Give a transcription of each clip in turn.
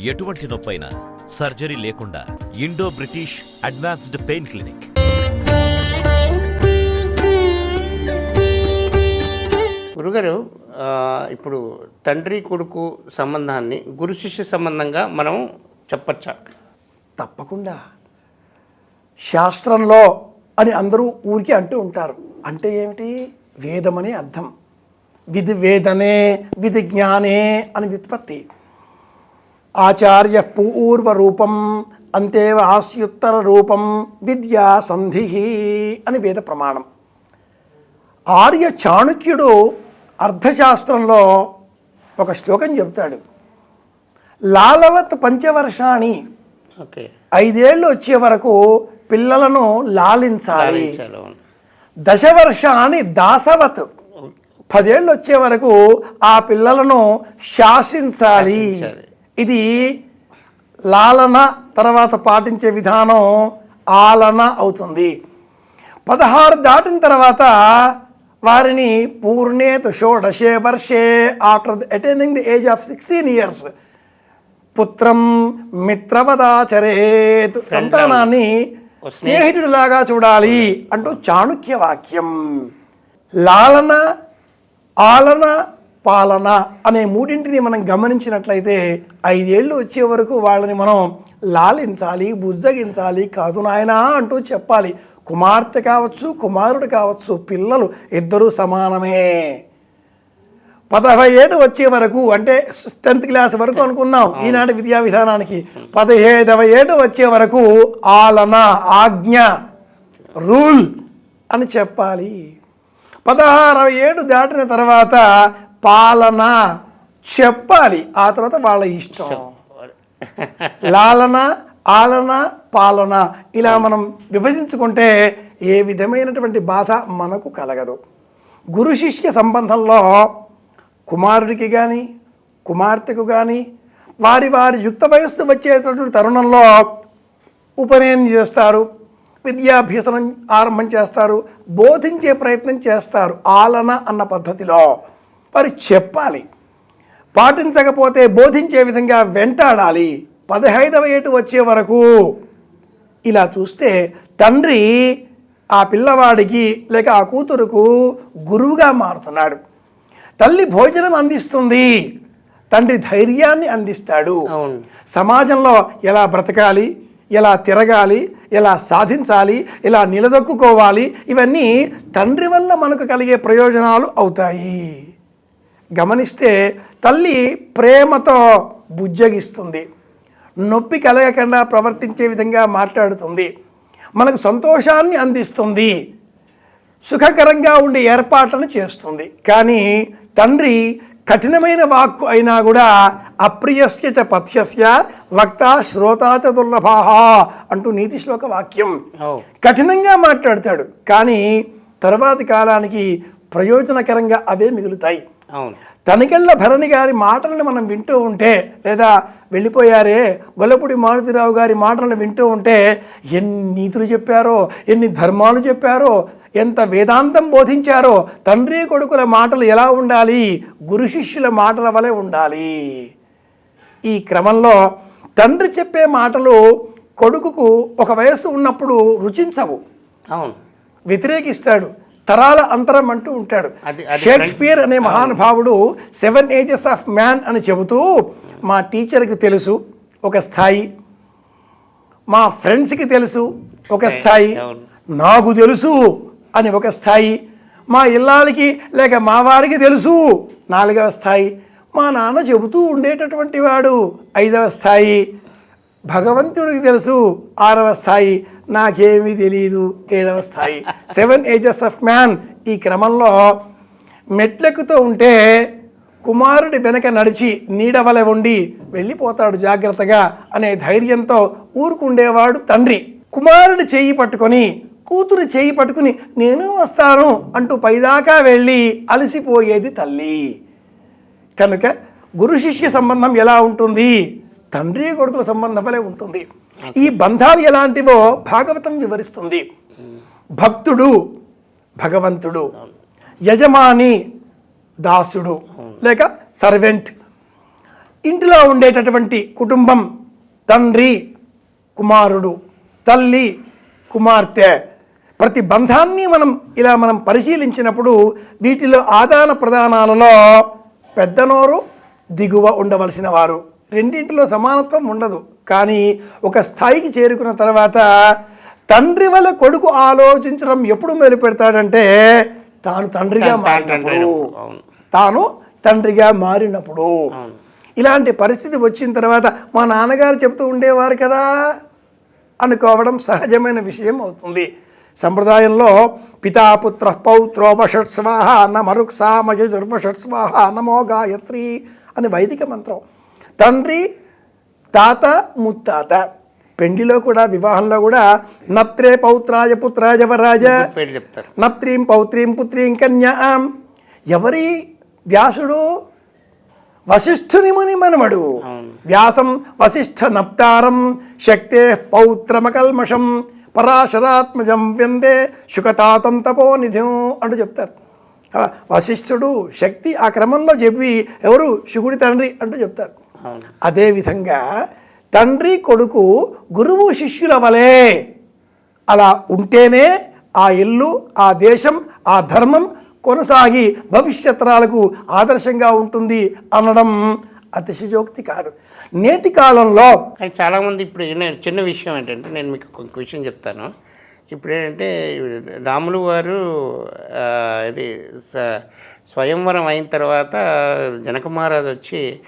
ఎటువంటి నొప్పైనా సర్జరీ లేకుండా Indo British advanced pain clinic. గురుగారు ఇప్పుడు తండ్రి కొడుకు సంబంధాన్ని గురు శిష్య సంబంధంగా మనం చెప్పచ్చా? తప్పకుండా. శాస్త్రంలో అని అందరూ ఊరికి అంటూ ఉంటారు. అంటే ఏమిటి? వేదమని అర్థం. విధి వేదనే విధి జ్ఞానే అని వ్యుత్పత్తి. ఆచార్య పూర్వ రూపం అంతేవ ఆస్యుత్తర రూపం విద్యా సంధి అని వేద ప్రమాణం ఆర్య చాణుక్యుడు అర్థశాస్త్రంలో ఒక శ్లోకం చెబుతాడు. లాలవత్ పంచవర్షాణి ఓకే. ఐదేళ్ళు వచ్చే వరకు పిల్లలను లాలించాలి. దశవర్షాన్ని దాసవత్ పదేళ్ళు వచ్చే వరకు ఆ పిల్లలను శాసించాలి. ఇది లాలన తర్వాత పాటించే విధానం ఆలన అవుతుంది. పదహారు దాటిన తర్వాత వారిని పూర్ణే షోడశే వర్షే after attaining the age of sixteen years పుత్రం మిత్రవదాచరేత్ సంతానాన్ని స్నేహితుడిలాగా చూడాలి అంటూ చాణుక్య వాక్యం లాలన ఆలన పాలన అనే మూడింటిని మనం గమనించినట్లయితే ఐదేళ్ళు వచ్చే వరకు వాళ్ళని మనం లాలించాలి బుజ్జగించాలి కాదు నాయనా అంటూ చెప్పాలి. కుమార్తె కావచ్చు కుమారుడు కావచ్చు పిల్లలు ఇద్దరూ సమానమే. పదహై ఏడు వచ్చే వరకు అంటే టెన్త్ క్లాస్ వరకు అనుకుందాం ఈనాటి విద్యా విధానానికి. పదిహేడవ ఏడు వచ్చే వరకు ఆలన ఆజ్ఞ రూల్ అని చెప్పాలి. పదహారవ ఏడు దాటిన తర్వాత పాలన చెప్పాలి. ఆ తర్వాత వాళ్ళ ఇష్టం. లాలన ఆలన పాలన ఇలా మనం విభజించుకుంటే ఏ విధమైనటువంటి బాధ మనకు కలగదు. గురు శిష్య సంబంధంలో కుమారుడికి కానీ కుమార్తెకు కానీ వారి వారి యుక్త వయస్సు వచ్చేటటువంటి తరుణంలో ఉపనయనం చేస్తారు విద్యాభ్యసనం ఆరంభం చేస్తారు బోధించే ప్రయత్నం చేస్తారు ఆలన అన్న పద్ధతిలో. వారు చెప్పాలి. పాటించకపోతే బోధించే విధంగా వెంటాడాలి. పదహైదవ ఏటు వచ్చే వరకు ఇలా చూస్తే తండ్రి ఆ పిల్లవాడికి లేక ఆ కూతురుకు గురువుగా మారుతున్నాడు. తల్లి భోజనం అందిస్తుంది. తండ్రి ధైర్యాన్ని అందిస్తాడు. సమాజంలో ఎలా బ్రతకాలి ఎలా తిరగాలి ఎలా సాధించాలి ఎలా నిలదొక్కుకోవాలి ఇవన్నీ తండ్రి వల్ల మనకు కలిగే ప్రయోజనాలు అవుతాయి. గమనిస్తే తల్లి ప్రేమతో బుజ్జగిస్తుంది. నొప్పి కలగకుండా ప్రవర్తించే విధంగా మాట్లాడుతుంది. మనకు సంతోషాన్ని అందిస్తుంది. సుఖకరంగా ఉండే ఏర్పాట్లను చేస్తుంది. కానీ తండ్రి కఠినమైన వాక్కు అయినా కూడా అప్రియస్య చ పథ్యస్య వక్త శ్రోతా చ దుర్లభాహ అంటూ నీతి శ్లోక వాక్యం. కఠినంగా మాట్లాడతాడు. కానీ తర్వాతి కాలానికి ప్రయోజనకరంగా అవే మిగులుతాయి. తనికెళ్ళ భరణి గారి మాటలను మనం వింటూ ఉంటే లేదా వెళ్ళిపోయారే గొల్లపూడి మారుతిరావు గారి మాటలను వింటూ ఉంటే ఎన్ని నీతులు చెప్పారో ఎన్ని ధర్మాలు చెప్పారో ఎంత వేదాంతం బోధించారో తండ్రి కొడుకుల మాటలు ఎలా ఉండాలి గురు శిష్యుల మాటల వలె ఉండాలి. ఈ క్రమంలో తండ్రి చెప్పే మాటలు కొడుకుకు ఒక వయస్సు ఉన్నప్పుడు రుచించవు. అవును. వ్యతిరేకిస్తాడు. తరాల అంతరం అంటూ ఉంటాడు. షేక్స్పియర్ అనే మహానుభావుడు సెవెన్ ఏజెస్ ఆఫ్ మ్యాన్ అని చెబుతూ మా టీచర్కి తెలుసు ఒక స్థాయి. మా ఫ్రెండ్స్కి తెలుసు ఒక స్థాయి. నాకు తెలుసు అని ఒక స్థాయి. మా ఇల్లాలకి లేక మా వారికి తెలుసు నాలుగవ స్థాయి. మా నాన్న చెబుతూ ఉండేటటువంటి వాడు ఐదవ స్థాయి. భగవంతుడికి తెలుసు ఆరవ స్థాయి. నాకేమీ తెలియదు ఏడవ స్థాయి. సెవెన్ ఏజెస్ ఆఫ్ మ్యాన్ ఈ క్రమంలో మెట్లెక్కుతూ ఉంటే కుమారుడి వెనక నడిచి నీడవల ఉండి వెళ్ళిపోతాడు జాగ్రత్తగా అనే ధైర్యంతో ఊరుకుండేవాడు తండ్రి. కుమారుడు చేయి పట్టుకొని కూతురు చేయి పట్టుకుని నేను వస్తాను అంటూ పైదాకా వెళ్ళి అలసిపోయేది తల్లి. కనుక గురు శిష్య సంబంధం ఎలా ఉంటుంది? తండ్రి కొడుకుల సంబంధం వలె ఉంటుంది. ఈ బంధాలు ఎలాంటివో భాగవతం వివరిస్తుంది. భక్తుడు భగవంతుడు. యజమాని దాసుడు. లేక సర్వెంట్. ఇంటిలో ఉండేటటువంటి కుటుంబం తండ్రి కుమారుడు తల్లి కుమార్తె. ప్రతి బంధాన్ని మనం ఇలా మనం పరిశీలించినప్పుడు వీటిలో ఆదాన ప్రదానాలలో పెద్దనోరు దిగువ ఉండవలసిన వారు. రెండింటిలో సమానత్వం ఉండదు. కానీ ఒక స్థాయికి చేరుకున్న తర్వాత తండ్రి వల్ల కొడుకు ఆలోచించడం ఎప్పుడు మొదలు పెడతాడంటే తాను తండ్రిగా మారినప్పుడు. తాను తండ్రిగా మారినప్పుడు. ఇలాంటి పరిస్థితి వచ్చిన తర్వాత మా నాన్నగారు చెప్తూ ఉండేవారు కదా అనుకోవడం సహజమైన విషయం అవుతుంది. సంప్రదాయంలో పితాపుత్ర పౌత్రోపషట్ స్వాహ నమరుక్సామజుర్పషట్ స్వాహ నమో గాయత్రి అని వైదిక మంత్రం. తండ్రి తాత ముత్తాత. పెండిలో కూడా వివాహంలో కూడా నత్రే పౌత్రాయ పుత్రాయ వరాజ పేరు చెప్తారు. నత్రీం పౌత్రీం పుత్రీం కన్యాం. ఎవరి వ్యాసుడు? వశిష్ఠుని ముని మనమడు వ్యాసం వశిష్ఠ నప్తారం శక్తే పౌత్రమకల్మషం పరాశరాత్మజం వ్యందే శుకతాతం తపోనిధిం అంటూ చెప్తారు. వశిష్ఠుడు శక్తి ఆ క్రమంలో చెప్పి ఎవరు? శుకుడి తండ్రి అంటూ చెప్తారు. అదేవిధంగా తండ్రి కొడుకు గురువు శిష్యుల వలె అలా ఉంటేనే ఆ ఇల్లు ఆ దేశం ఆ ధర్మం కొనసాగి భవిష్యత్తరాలకు ఆదర్శంగా ఉంటుంది అనడం అతిశయోక్తి కాదు. నేటి కాలంలో చాలామంది ఇప్పుడు నేను చిన్న విషయం ఏంటంటే నేను మీకు ఒక విషయం చెప్తాను. ఇప్పుడు ఏంటంటే రాములు వారు ఇది స్వయంవరం అయిన తర్వాత జనక మహారాజు వచ్చి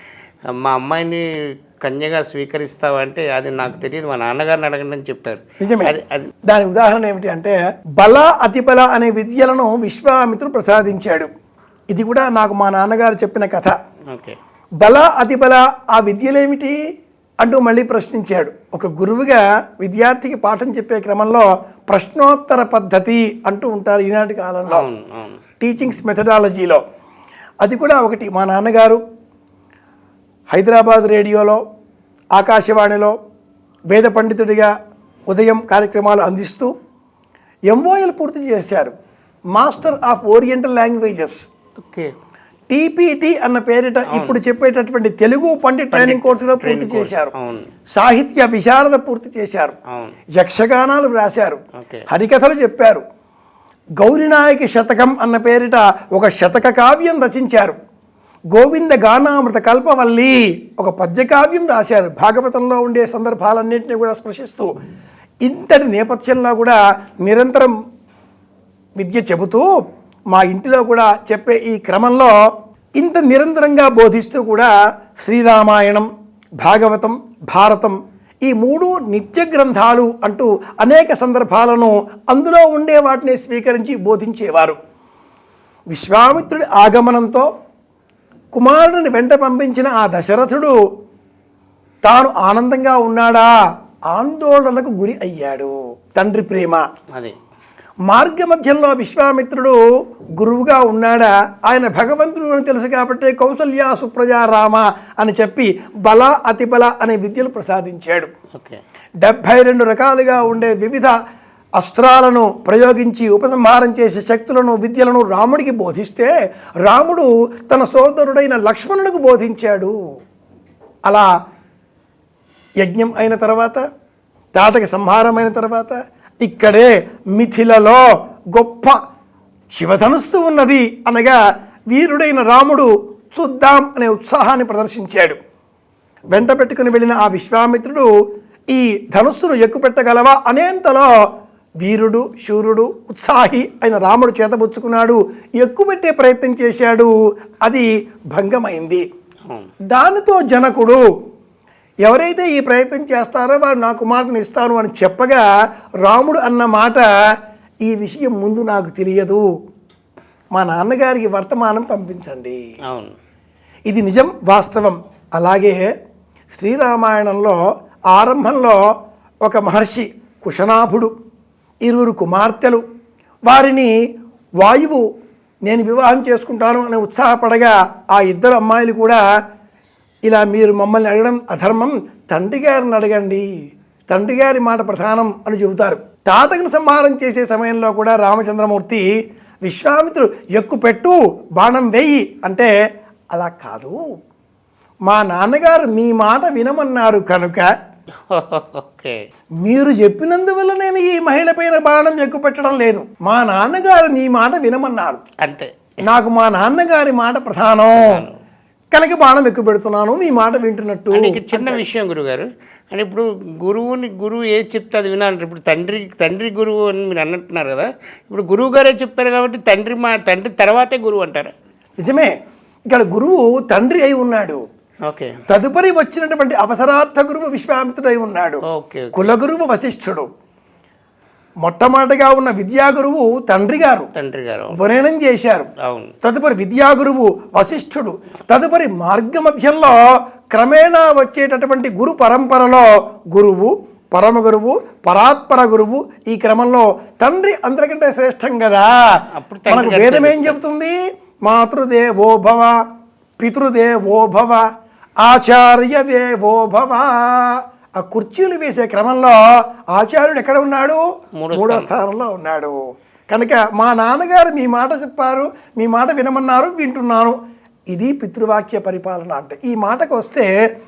మా అమ్మాయిని కన్యగా స్వీకరిస్తావంటే అది నాకు తెలియదు మా నాన్నగారిని అడగండి అని చెప్పారు. నిజమే. అది అది దాని ఉదాహరణ ఏమిటి అంటే బల అతిబల అనే విద్యలను విశ్వామిత్రుడు ప్రసాదించాడు. ఇది కూడా నాకు మా నాన్నగారు చెప్పిన కథ. ఓకే. బల అతిబల ఆ విద్యలేమిటి? అంటూ మళ్ళీ ప్రశ్నించాడు. ఒక గురువుగా విద్యార్థికి పాఠం చెప్పే క్రమంలో ప్రశ్నోత్తర పద్ధతి అంటూ ఉంటారు ఈనాటి కాలంలో. టీచింగ్స్ మెథడాలజీలో అది కూడా ఒకటి మా నాన్నగారు హైదరాబాద్ రేడియోలో ఆకాశవాణిలో వేద పండితుడిగా ఉదయం కార్యక్రమాలు అందిస్తూ ఎంఓఎల్ పూర్తి చేశారు. Master of oriental languages okay. TPT అన్న పేరిట ఇప్పుడు చెప్పేటటువంటి తెలుగు పండిట్ ట్రైనింగ్ కోర్సులో పూర్తి చేశారు. సాహిత్య విశారద పూర్తి చేశారు. యక్షగానాలు వ్రాశారు. హరికథలు చెప్పారు. గౌరినాయకి శతకం అన్న పేరిట ఒక శతక కావ్యం రచించారు. గోవింద గానామృత కల్పవల్లి ఒక పద్యకావ్యం రాశారు. భాగవతంలో ఉండే సందర్భాలన్నింటినీ కూడా స్పృశిస్తూ ఇంతటి నేపథ్యంలో కూడా నిరంతరం విద్య చెబుతూ మా ఇంటిలో కూడా చెప్పే ఈ క్రమంలో ఇంత నిరంతరంగా బోధిస్తూ కూడా శ్రీరామాయణం భాగవతం భారతం ఈ మూడు నిత్య గ్రంథాలు అంటూ అనేక సందర్భాలను అందులో ఉండే వాటిని స్వీకరించి బోధించేవారు. విశ్వామిత్రుడి ఆగమనంతో కుమారుడిని వెంట పంపించిన ఆ దశరథుడు తాను ఆనందంగా ఉన్నాడా? ఆందోళనకు గురి అయ్యాడు. తండ్రి ప్రేమ. అదే. మార్గ మధ్యంలో విశ్వామిత్రుడు గురువుగా ఉన్నాడా? ఆయన భగవంతుడు అని తెలుసు కాబట్టి కౌసల్య సుప్రజా రామ అని చెప్పి బల అతిబల అనే విద్యలు ప్రసాదించాడు. ఓకే. డెబ్భై రెండు రకాలుగా ఉండే వివిధ అస్త్రాలను ప్రయోగించి ఉపసంహారం చేసే శక్తులను విద్యలను రాముడికి బోధిస్తే రాముడు తన సోదరుడైన లక్ష్మణుడికి బోధించాడు. అలా యజ్ఞం అయిన తర్వాత తాటకి సంహారమైన తర్వాత ఇక్కడే మిథిలలో గొప్ప శివధనుస్సు ఉన్నది అనగా వీరుడైన రాముడు చూద్దాం అనే ఉత్సాహాన్ని ప్రదర్శించాడు. వెంట పెట్టుకుని వెళ్ళిన ఆ విశ్వామిత్రుడు ఈ ధనుస్సును ఎక్కుపెట్టగలవా అనేంతలో వీరుడు శూరుడు ఉత్సాహి అయిన రాముడు చేతబుచ్చుకున్నాడు. ఎక్కుపెట్టే ప్రయత్నం చేశాడు. అది భంగమైంది. దానితో జనకుడు ఎవరైతే ఈ ప్రయత్నం చేస్తారో వారు నా కుమార్తెను ఇస్తాను అని చెప్పగా రాముడు అన్న మాట ఈ విషయం ముందు నాకు తెలియదు. మా నాన్నగారికి వర్తమానం పంపించండి. అవును. ఇది నిజం వాస్తవం. అలాగే శ్రీరామాయణంలో ఆరంభంలో ఒక మహర్షి కుశనాభుడు ఇరువురు కుమార్తెలు వారిని వాయువు నేను వివాహం చేసుకుంటాను అని ఉత్సాహపడగా ఆ ఇద్దరు అమ్మాయిలు కూడా ఇలా మీరు మమ్మల్ని అడగడం అధర్మం. తండ్రి గారిని అడగండి. తండ్రి గారి మాట ప్రధానం అని చెబుతారు. తాటకను సంహారం చేసే సమయంలో కూడా రామచంద్రమూర్తి విశ్వామిత్రుడు ఎక్కు పెట్టు బాణం వేయి అంటే అలా కాదు. మా నాన్నగారు మీ మాట వినమన్నారు కనుక మీరు చెప్పినందువల్ల నేను ఈ మహిళ పైన బాణం ఎక్కుపెట్టడం లేదు. మా నాన్నగారు నీ మాట వినమన్నారు. అంతే. నాకు మా నాన్నగారి మాట ప్రధానం. కనుక బాణం ఎక్కువ పెడుతున్నాను మీ మాట వింటున్నట్టు. చిన్న విషయం గురుగారు. అంటే ఇప్పుడు గురువుని గురువు ఏది చెప్తే అది వినాలంటే ఇప్పుడు తండ్రి తండ్రి గురువు అని మీరు అన్నట్టున్నారు కదా. ఇప్పుడు గురువు గారే చెప్పారు కాబట్టి తండ్రి మా తండ్రి తర్వాతే గురువు అంటారా. నిజమే. ఇక్కడ గురువు తండ్రి అయి ఉన్నాడు. ఓకే. తదుపరి వచ్చినటువంటి అవసరార్థ గురువు విశ్వామిత్రుడై ఉన్నాడు. ఓకే. కులగురువు వశిష్ఠుడు. మొట్టమొదటిగా ఉన్న విద్యా గురువు తండ్రి గారు. తండ్రి గారు ఉపనయనం చేశారు. అవును. తదుపరి విద్యాగురువు వశిష్ఠుడు. తదుపరి మార్గ మధ్యంలో క్రమేణా వచ్చేటటువంటి గురు పరంపరలో గురువు పరమ గురువు పరాత్పర గురువు ఈ క్రమంలో తండ్రి అందరికంటే శ్రేష్టం కదా. మనకు వేదం ఏం చెబుతుంది? భవ పితృదేవో భవ ఆచార్య దేవో భవ ఆ కుర్చీలు వేసే క్రమంలో ఆచార్యుడు ఎక్కడ ఉన్నాడు? మూడో స్థానంలో. ఉన్నాడు. కనుక మా నాన్నగారు మీ మాట చెప్పారు మీ మాట వినమన్నారు వింటున్నాను. ఇది పితృవాక్య పరిపాలన అంటే. ఈ మాటకు వస్తే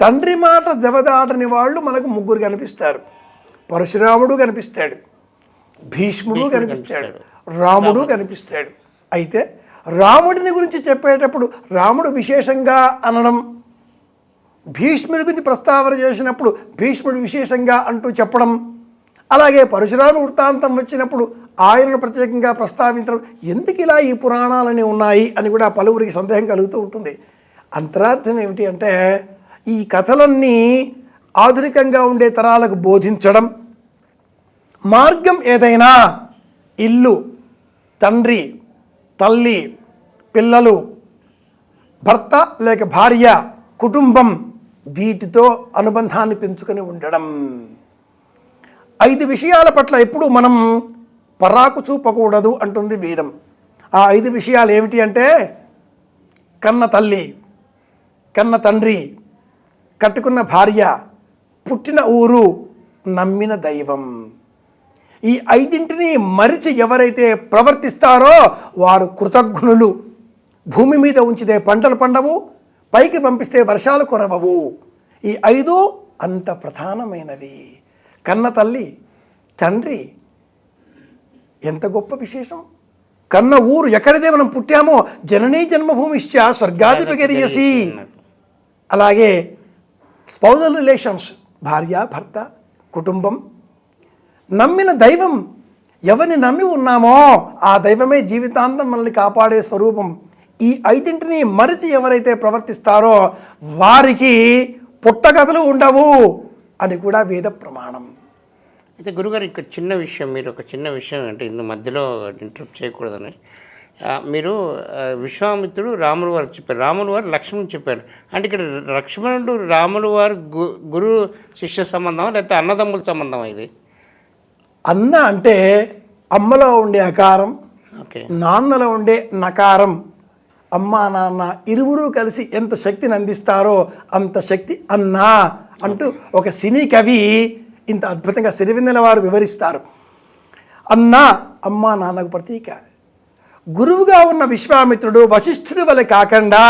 తండ్రి మాట జవదాటని వాళ్ళు మనకు ముగ్గురు కనిపిస్తారు. పరశురాముడు కనిపిస్తాడు. భీష్ముడు కనిపిస్తాడు. రాముడు. కనిపిస్తాడు. అయితే రాముడిని గురించి చెప్పేటప్పుడు రాముడు విశేషంగా అనడం భీష్ముడి గురించి ప్రస్తావన చేసినప్పుడు భీష్ముడు విశేషంగా అంటూ చెప్పడం అలాగే పరశురామ వృత్తాంతం వచ్చినప్పుడు ఆయనను ప్రత్యేకంగా ప్రస్తావించడం ఎందుకు ఇలా ఈ పురాణాలని ఉన్నాయి అని కూడా పలువురికి సందేహం కలుగుతూ ఉంటుంది. అంతరార్థం ఏమిటి అంటే ఈ కథలన్నీ ఆధునికంగా ఉండే తరాలకు బోధించడం మార్గం ఏదైనా ఇల్లు తండ్రి తల్లి పిల్లలు భర్త లేక భార్య కుటుంబం వీటితో అనుబంధాన్ని పెంచుకొని ఉండడం. ఐదు విషయాల పట్ల ఎప్పుడు మనం పరాకు చూపకూడదు అంటుంది వేదం. ఆ ఐదు విషయాలు ఏమిటి అంటే కన్న తల్లి కన్న తండ్రి కట్టుకున్న భార్య పుట్టిన ఊరు నమ్మిన దైవం. ఈ ఐదింటిని మరిచి ఎవరైతే ప్రవర్తిస్తారో వారు కృతజ్ఞులు. భూమి మీద ఉంచితే పంటలు పండవు పైకి పంపిస్తే వర్షాలు కురవవు. ఈ ఐదు అంత ప్రధానమైనవి. కన్న తల్లి తండ్రి ఎంత గొప్ప విశేషం. కన్న ఊరు ఎక్కడైతే మనం పుట్టామో జననీ జన్మభూమిశ్చ స్వర్గాధిపగిరియసి అలాగే స్పౌజల్ రిలేషన్స్ భార్య భర్త కుటుంబం. నమ్మిన దైవం ఎవరిని నమ్మి ఉన్నామో ఆ దైవమే జీవితాంతం మనల్ని కాపాడే స్వరూపం. ఈ ఐదింటిని మరిచి ఎవరైతే ప్రవర్తిస్తారో వారికి పుట్టగతులు ఉండవు అని కూడా వేద ప్రమాణం. అయితే గురుగారు ఇక్కడ చిన్న విషయం మీరు ఒక చిన్న విషయం అంటే ఇందు మధ్యలో ఇంటరప్ట్ చేయకూడదని. మీరు విశ్వామిత్రుడు రాములు వారు చెప్పారు రాములు వారు లక్ష్మణుడు చెప్పారు. అంటే ఇక్కడ లక్ష్మణుడు రాములు వారు గు గురు శిష్య సంబంధం లేకపోతే అన్నదమ్ముల సంబంధం ఇది? అన్న అంటే అమ్మలో ఉండే అకారం ఓకే. నాన్నలో ఉండే నకారం. అమ్మా నాన్న ఇరువురు కలిసి ఎంత శక్తిని అందిస్తారో అంత శక్తి అన్నా అంటూ ఒక సినీ కవి ఇంత అద్భుతంగా సిరివెన్నెల వారు వివరిస్తారు. అన్నా అమ్మా నాన్నకు ప్రతీక. గురువుగా ఉన్న విశ్వామిత్రుడు వశిష్ఠుడి వలె కాకుండా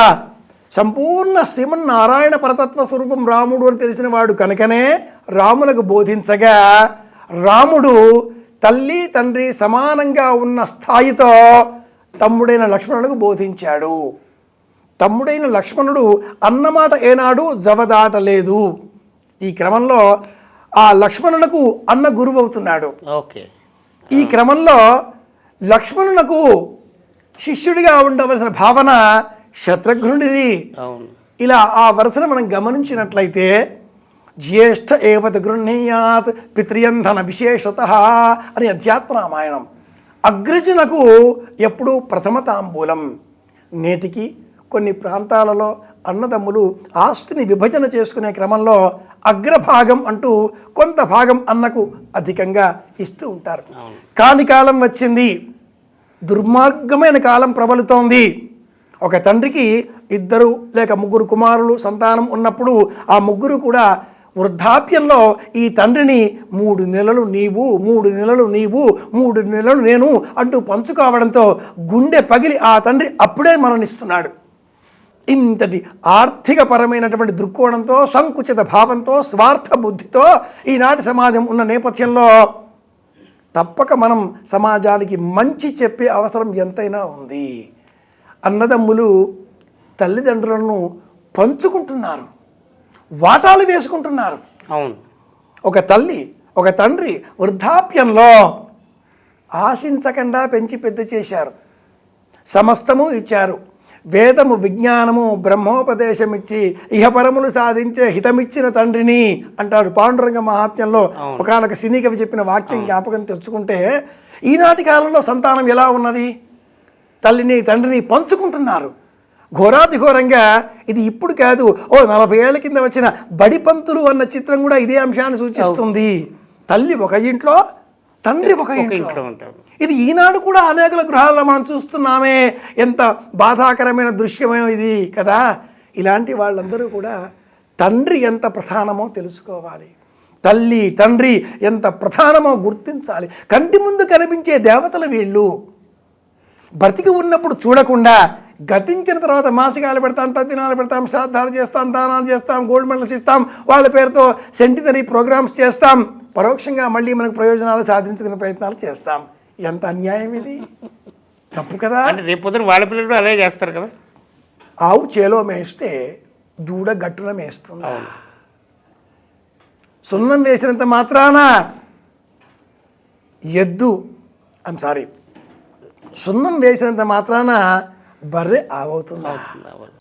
సంపూర్ణ శ్రీమన్నారాయణ పరతత్వ స్వరూపం రాముడు అని తెలిసిన వాడు కనుకనే రాములకు బోధించగా రాముడు తల్లి తండ్రి సమానంగా ఉన్న స్థాయితో తమ్ముడైన లక్ష్మణులకు బోధించాడు. తమ్ముడైన లక్ష్మణుడు అన్నమాట ఏనాడు జవదాటలేదు ఈ క్రమంలో ఆ లక్ష్మణులకు అన్న గురువు అవుతున్నాడు. ఓకే. ఈ క్రమంలో లక్ష్మణునకు శిష్యుడిగా ఉండవలసిన భావన శత్రుఘ్నుడిది. ఇలా ఆ వరుసను మనం గమనించినట్లయితే జ్యేష్ఠ ఏవత గృహ్ణీయాత్ పిత్రియంధన విశేషత అని అధ్యాత్మ రామాయణం. అగ్రజునకు ఎప్పుడూ ప్రథమ తాంబూలం. నేటికి కొన్ని ప్రాంతాలలో అన్నదమ్ములు ఆస్తిని విభజన చేసుకునే క్రమంలో అగ్రభాగం అంటూ కొంత భాగం అన్నకు అధికంగా ఇస్తూ ఉంటారు. కాని కాలం వచ్చింది. దుర్మార్గమైన కాలం ప్రబలుతోంది. ఒక తండ్రికి ఇద్దరు లేక ముగ్గురు కుమారులు సంతానం ఉన్నప్పుడు ఆ ముగ్గురు కూడా వృద్ధాప్యంలో ఈ తండ్రిని మూడు నెలలు నీవు మూడు నెలలు నీవు మూడు నెలలు నేను అంటూ పంచుకోవడంతో గుండె పగిలి ఆ తండ్రి అప్పుడే మరణిస్తున్నాడు. ఇంతటి ఆర్థికపరమైనటువంటి దృక్కోణంతో సంకుచిత భావంతో స్వార్థ బుద్ధితో ఈనాటి సమాజం ఉన్న నేపథ్యంలో తప్పక మనం సమాజానికి మంచి చెప్పే అవసరం ఎంతైనా ఉంది. అన్నదమ్ములు తల్లిదండ్రులను పంచుకుంటున్నారు. వాటాలు వేసుకుంటున్నారు. అవును. ఒక తల్లి ఒక తండ్రి వృద్ధాప్యంలో ఆశించకుండా పెంచి పెద్ద చేశారు. సమస్తము ఇచ్చారు. వేదము విజ్ఞానము బ్రహ్మోపదేశం ఇచ్చి ఇహపరములు సాధించే హితమిచ్చిన తండ్రిని అంటాడు పాండురంగ మహాత్మ్యంలో ఒకనొక సినీ కవి చెప్పిన వాక్యం జ్ఞాపకం తెచ్చుకుంటే ఈనాటి కాలంలో సంతానం ఎలా ఉన్నది? తల్లిని తండ్రిని పంచుకుంటున్నారు. ఘోరాతి ఘోరంగా ఇది ఇప్పుడు కాదు. ఓ నలభై ఏళ్ళ కింద వచ్చిన బడిపంతులు అన్న చిత్రం కూడా ఇదే అంశాన్ని సూచిస్తుంది. తల్లి ఒక ఇంట్లో తండ్రి ఒక ఇంట్లో. ఇంట్లో ఉంటారు. ఇది ఈనాడు కూడా అనేకల గృహాల్లో మనం చూస్తున్నామే. ఎంత బాధాకరమైన దృశ్యమే ఇది కదా? ఇలాంటి వాళ్ళందరూ కూడా తండ్రి ఎంత ప్రధానమో తెలుసుకోవాలి. తల్లి తండ్రి ఎంత ప్రధానమో గుర్తించాలి. కంటి ముందు కనిపించే దేవతలు వీళ్ళు. బ్రతికి ఉన్నప్పుడు చూడకుండా గతించిన తర్వాత మాసికాలు పెడతాం తద్దినాలు పెడతాం శ్రాద్ధాలు చేస్తాం దానాలు చేస్తాం గోల్డ్ మెడల్స్ ఇస్తాం వాళ్ళ పేరుతో సెంటినరీ ప్రోగ్రామ్స్ చేస్తాం. పరోక్షంగా మళ్ళీ మనకు ప్రయోజనాలు సాధించుకునే ప్రయత్నాలు చేస్తాం. ఎంత అన్యాయం ఇది? తప్పు కదా? అంటే రేపు పొద్దున వాళ్ళ పిల్లలు అలాగే చేస్తారు కదా? ఆవు చేలో మేస్తే దూడ గట్టున మేస్తుంది. సున్నం వేసినంత మాత్రాన ఎద్దు ఐమ్ సారీ సున్నం వేసినంత మాత్రాన బర్రె ఆవవుతుంది అవును.